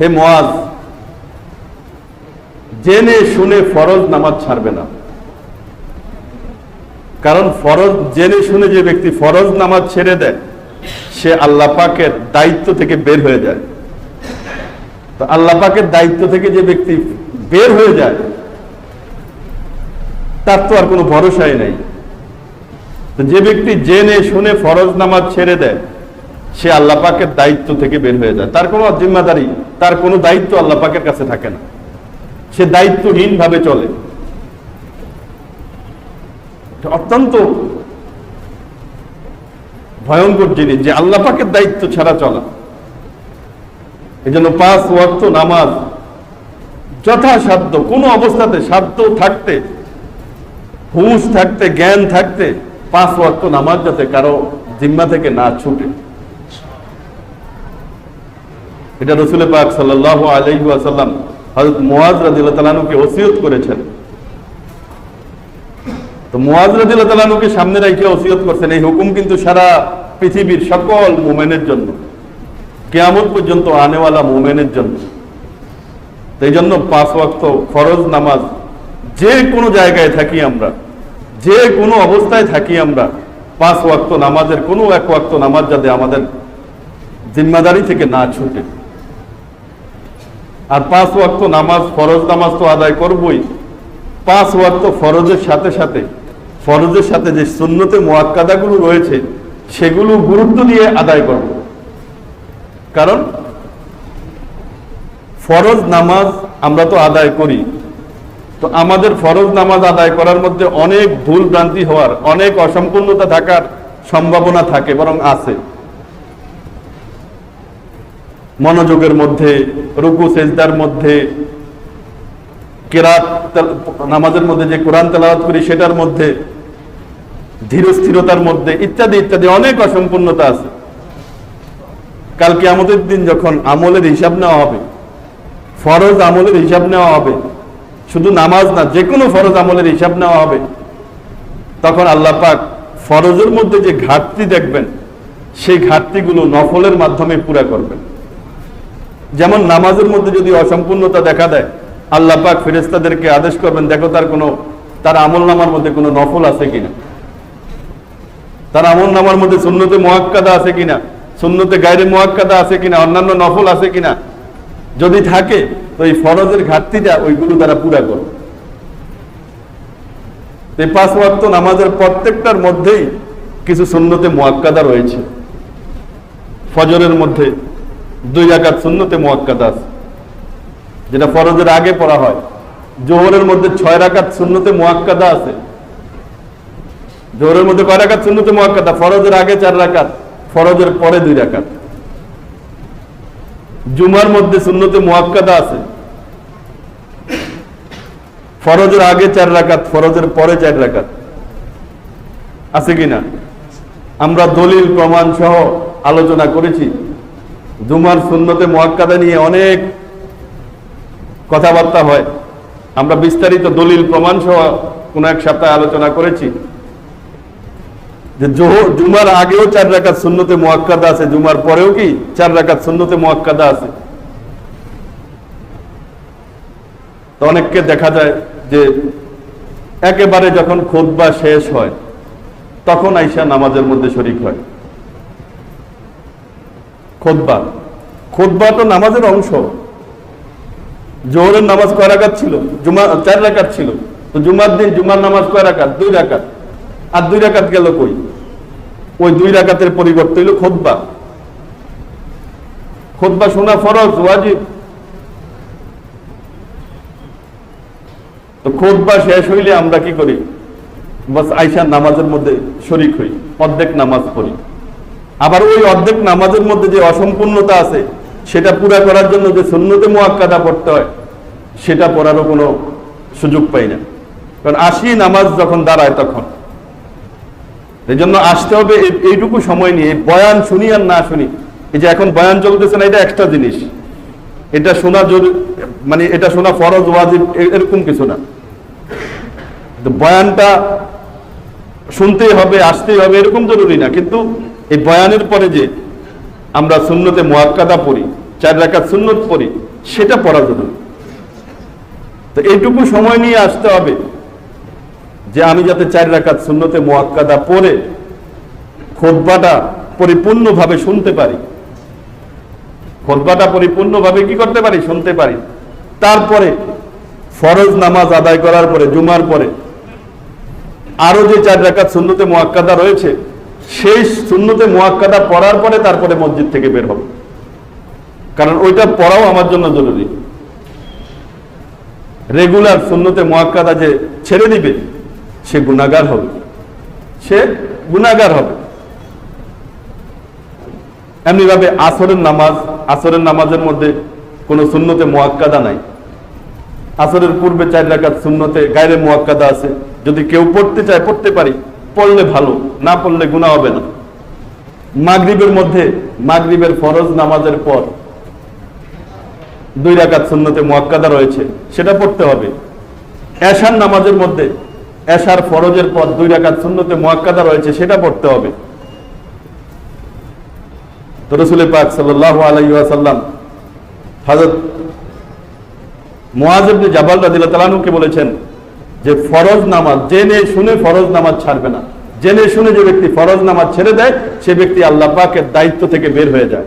হে মোয়াজ, জেনে শুনে ফরজ নামাজ ছাড়বে না। কারণ ফরজ, জেনে শুনে যে ব্যক্তি ফরজ নামাজ ছেড়ে দেয়, সে আল্লাহ পাকের দায়িত্ব থেকে বের হয়ে যায়। তো আল্লাহ পাকের দায়িত্ব থেকে যে ব্যক্তি বের হয়ে যায়, তার তো আর কোনো ভরসাই নাই। যে ব্যক্তি জেনে শুনে ফরজ নামাজ ছেড়ে দেয় সে আল্লাহ পাকের দায়িত্ব থেকে বের হয়ে যায়। তার কোনো জিম্মাদারি, তার কোনো দায়িত্ব আল্লাহ পাকের কাছে থাকে না। সে দায়িত্বহীন ভাবে চলে অত্যন্ত ভয়ঙ্কর জিনিস যে আল্লাহ পাকের দায়িত্ব ছাড়া চলা। এই জন্য পাঁচ ওয়াক্ত নামাজ যথাসাধ্য, কোনো অবস্থাতে সাধ্য থাকতে, হুঁশ থাকতে, জ্ঞান থাকতে পাঁচ ওয়াক্ত নামাজ যাতে কারও জিম্মা থেকে না ছুটে। এটা রসুল পাক সাল্লাহ আলহি আসাল্লাম হজরত মোয়াজ রাজিল্লাহ তালানুকে ওসিয়ত করেছেন। তো মোয়াজ তালানুকে সামনে রেখে ওসিয়ত করছেন, এই হুকুম কিন্তু সারা পৃথিবীর সকল মোমেনের জন্য। কেয়ামত পর্যন্ত আনেওয়ালা মোমেনের জন্য। এই জন্য পাঁচ ওয়াক্ত ফরজ নামাজ, যে কোনো জায়গায় থাকি আমরা, যে কোনো অবস্থায় থাকি আমরা, পাঁচ ওয়াক্ত নামাজের কোনো এক ওয়াক্ত নামাজ যাতে আমাদের জিম্মাদারি থেকে না ছুটে। আর পাঁচ ওয়াক্ত নামাজ, ফরজ নামাজ তো আদায় করবই। পাঁচ ওয়াক্ত ফরজের সাথে সাথে, ফরজের সাথে যে সুন্নতে মোয়াক্কাদাগুলো রয়েছে, সেগুলো গুরুত্ব দিয়ে আদায় করব। কারণ ফরজ নামাজ আমরা তো আদায় করি। তো আমাদের ফরজ নামাজ আদায় করার মধ্যে অনেক ভুল ভ্রান্তি হওয়ার, অনেক অসম্পূর্ণতা থাকার সম্ভাবনা থাকে, বরং আছে। মনোযোগের মধ্যে, রুকু, সেজদার মধ্যে, কেরাত নামাজের মধ্যে যে কোরআন তেলাওয়াত করি, সেটার মধ্যে, ধীর স্থিরতার মধ্যে, ইত্যাদি ইত্যাদি অনেক অসম্পূর্ণতা আছে। কালকে আমাদের দিন যখন আমলের হিসাব নেওয়া হবে, ফরজ আমলের হিসাব নেওয়া হবে, শুধু নামাজ না যে কোনো ফরজ আমলের হিসাব নেওয়া হবে, তখন আল্লাহ পাক ফরজের মধ্যে যে ঘাটতি দেখবেন, সেই ঘাটতিগুলো নফলের মাধ্যমে পুরা করবেন। যেমন নামাজের মধ্যে যদি অসম্পূর্ণতা দেখা দেয়, আল্লাহ পাক ফেরেস্তাদেরকে আদেশ করবেন, দেখো তার কোনো, তার আমল নামার মধ্যে কোনো নফল আছে কিনা? তার আমল নামার মধ্যে সুন্নতে মোয়াক্কাদা আছে কিনা? সুন্নতে গাইরে মোয়াক্কাদা আছে কিনা? অন্যান্য নফল আছে কিনা? যদি থাকে, তো এই ফরজের ঘাটতিটা ওইগুলো তারা পুরা করো এই পাঁচ ওয়াক্ত নামাজের প্রত্যেকটার মধ্যেই কিছু সুন্নতে মোয়াক্কাদা রয়েছে। ফজরের মধ্যে দুই রাকাত সুন্নতে মোয়াক্কাদা আছে যেটা ফরজের আগে পড়া হয়। জোহরের মধ্যে ছয় রাকাত শূন্যতে মোয়াক্কাদা আছে। জোহরের মধ্যে কয় রাকাত শূন্যতে মোয়াক্কাদা? ফরজের আগে চার রাকাত, ফরজের পরে দুই রাকাত। জুমার মধ্যে শূন্যতে মোয়াক্কাদা আছে। ফরজের আগে চার রাকাত, ফরজের পরে চার রাকাত। আছে কিনা? আমরা দলিল, প্রমাণ সহ আলোচনা করেছি। জুমার সুন্নতে মোয়াক্কাদা নিয়ে অনেক কথাবার্তা হয়। আমরা বিস্তারিত দলিল প্রমাণ সহ কোন এক সপ্তাহে আলোচনা করেছি। যে জুমার আগেও চার রাকাত সুন্নতে মোয়াক্কাদা আছে, জুমার পরেও কি চার রাকাত সুন্নতে মোয়াক্কাদা আছে? তো অনেককে দেখা যায় যে একেবারে যখন খোদবা শেষ হয়, তখন আইসা নামাজের মধ্যে শরিক হয়। খোদবা। খোদবা তো নামাজের অংশ। জোহরের নামাজ কয় রাকাত ছিল? জুমা চার রাকাত ছিল। তো জুমার দিন জুমার নামাজ কয় রাকাত? দুই রাকাত। আর দুই রাকাত গেল কই? ওই দুই রাকাতের পরিবর্তে হইল খোদবা। খোদবা শোনা ফরজ, ওয়াজিব। তো খোদবা শেষ হইলে আমরা কি করি? বাস আইসার নামাজের মধ্যে শরিক হই, অর্ধেক নামাজ পড়ি। আবার ওই অর্ধেক নামাজের মধ্যে যে অসম্পূর্ণতা আছে, সেটা পুরা করার জন্য যে সুন্নতে মোয়াক্কাদা পড়তে হয়, সেটা পড়ারও কোনো সুযোগ পাই না। কারণ আসি নামাজ যখন দাঁড়ায় তখন। এই জন্য আসতে হবে এইটুকু সময় নিয়ে বয়ান শুনি আর না শুনি। এই যে এখন বয়ান চলতেছে না, এটা একটা জিনিস। এটা শোনা মানে এটা শোনা ফরজ, ওয়াজিব এরকম কিছু না। তো বয়ানটা শুনতেই হবে, আসতেই হবে, এরকম জরুরি না। কিন্তু এই বয়ানের পরে যে আমরা সুন্নতে মোয়াক্কাদা পড়ি, চার রাকাত সুন্নত পড়ি, সেটা পড়া জরুরি। তো এইটুকু সময় নিয়ে আসতে হবে যে আমি যাতে চার রাকাত সুন্নতে মোয়াক্কাদা পড়ে, খোদবাটা পরিপূর্ণভাবে শুনতে পারি। খোদবাটা পরিপূর্ণভাবে কি করতে পারি? শুনতে পারি। তারপরে ফরজ নামাজ আদায় করার পরে, জুমার পরে আরও যে চার রাকাত সুন্নতে মোয়াক্কাদা রয়েছে সেই শূন্যতে মোয়াক্কাদা পড়ার পরে তারপরে মসজিদ থেকে বের হবে। কারণ ওইটা পড়াও আমার জন্য জরুরি। রেগুলার শূন্যতে মোয়াক্কাদা যে ছেড়ে দিবে, সে গুণাগার হবে। সে গুণাগার হবে। এমনিভাবে আসরের নামাজ, আসরের নামাজের মধ্যে কোনো শূন্যতে মোয়াক্কাদা নাই। আসরের পূর্বে চার রাকাত সুন্নতে গায়ের মোয়াক্কাদা আছে। যদি কেউ পড়তে চায়, পড়তে পারি। পড়লে ভালো, না পড়লে গুণা হবে না। মাগরিবের মধ্যে, মাগরিবের ফরজ নামাজের পর দুই রাকাত সুন্নতে মোয়াক্কাদা রয়েছে, সেটা পড়তে হবে। এশার নামাজের মধ্যে, এশার ফরজের পর দুই রাকাত সুন্নতে মোয়াক্কাদা রয়েছে, সেটা পড়তে হবে। তো রসুল পাক সাল্লাহ আলাইসাল্লাম হজরত মোয়াজবনে জাবাল রাদিল্লাহ তালানুকে বলেছেন যে ফরজ নামাজ, জেনে শুনে ফরজ নামাজ ছাড়বে না। জেনে শুনে যে ব্যক্তি ফরজ নামাজ ছেড়ে দেয়, সে ব্যক্তি আল্লাহ পাকের দায়িত্ব থেকে বের হয়ে যায়।